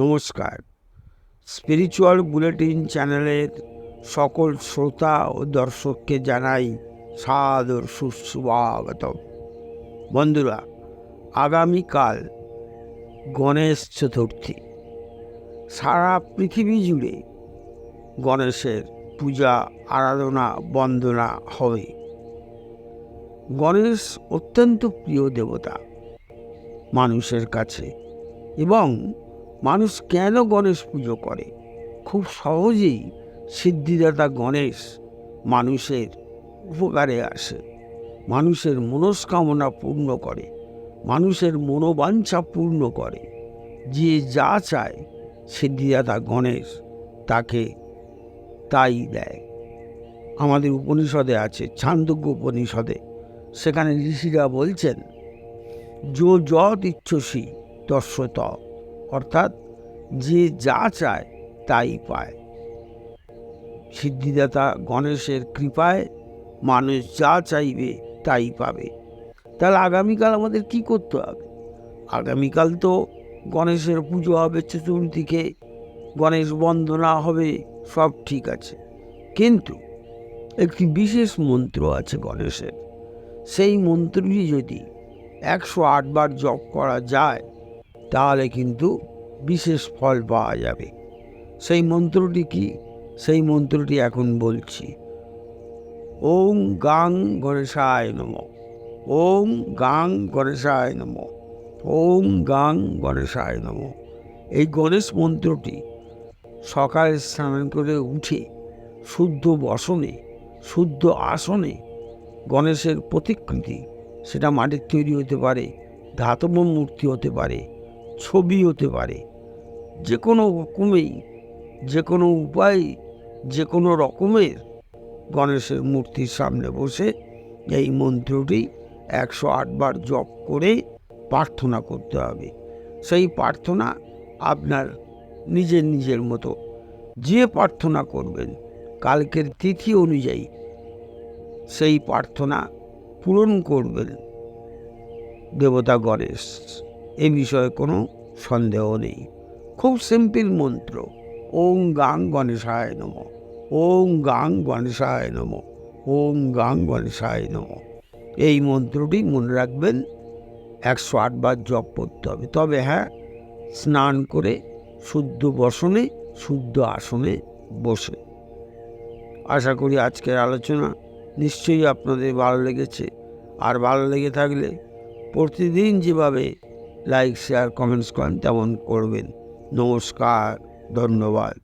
নমস্কার। Spiritual bulletin চ্যানেলের সকল শ্রোতা ও দর্শককে জানাই সাদর সুস্বাগত বন্ধুরা, আগামীকাল গণেশ চতুর্থী। সারা পৃথিবী জুড়ে গণেশের পূজা, আরাধনা, বন্দনা হবে। গণেশ অত্যন্ত প্রিয় দেবতা মানুষের কাছে এবং মানুষ কেন গণেশ পুজো করে? খুব সহজেই সিদ্ধিদাতা গণেশ মানুষের উপকারে আসে। মানুষের মনস্কামনা পূর্ণ করে। মানুষের মনোবাঞ্ছা পূর্ণ করে। যে যা চায় সিদ্ধিদাতা গণেশ তাকে তাই দেয়। আমাদের উপনিষদে আছে ছান্দজ্ঞ উপনিষদে। সেখানে ঋষিরা বলছেন, যো যত ইচ্ছসী দর্শত অর্থাৎ যে যা চায় তাই পায়। সিদ্ধিদাতা গণেশের কৃপায় মানুষ যা চাইবে তাই পাবে। তাহলে আগামীকাল আমাদের কি করতে হবে? আগামীকাল তো গণেশের পুজো হবে চতুর্থীকে গণেশ বন্দনা হবে, সব ঠিক আছে। কিন্তু একটি বিশেষ মন্ত্র আছে গণেশের। সেই মন্ত্রটি যদি একশো আটবার জপ করা যায় তাহলে কিন্তু বিশেষ ফল পাওয়া যাবে। সেই মন্ত্রটি কি? সেই মন্ত্রটি এখন বলছি। ওম গাং গণেশায় নম। ওম গাং গণেশায় নম। ওম গাং গণেশায় নম। এই গণেশ মন্ত্রটি সকালে স্নান করে উঠে শুদ্ধ বসনে, শুদ্ধ আসনে গণেশের প্রতিকৃতি, সেটা মাটির তৈরি হতে পারে, ধাতব মূর্তি হতে পারে ছবি হতে পারে। যে কোনো রকমেই যে কোনো উপায় যে কোনো রকমের গণেশের মূর্তির সামনে বসে এই মন্ত্রটি একশো আটবার জপ করে প্রার্থনা করতে হবে। সেই প্রার্থনা আপনার নিজের নিজের মতো। যে প্রার্থনা করবেন, কালকের তিথি অনুযায়ী সেই প্রার্থনা পূরণ করবেন দেবতা গণেশ। এ বিষয়ে কোনো সন্দেহ নেই। খুব সিম্পল মন্ত্র। ওং গাং গণেশায় নম। ওং গাং গণেশায় নম। ওং গাং গণেশায় নম। এই মন্ত্রটি মনে রাখবেন একশো আটবার জপ করতে হবে। তবে হ্যাঁ স্নান করে শুদ্ধ বসনে, শুদ্ধ আসনে বসে। আশা করি আজকের আলোচনা নিশ্চয়ই আপনাদের ভালো লেগেছে। আর ভালো লেগে থাকলে প্রতিদিন যেভাবে লাইক শেয়ার কমেন্টস করেন তেমন করবেন। নমস্কার ধন্যবাদ।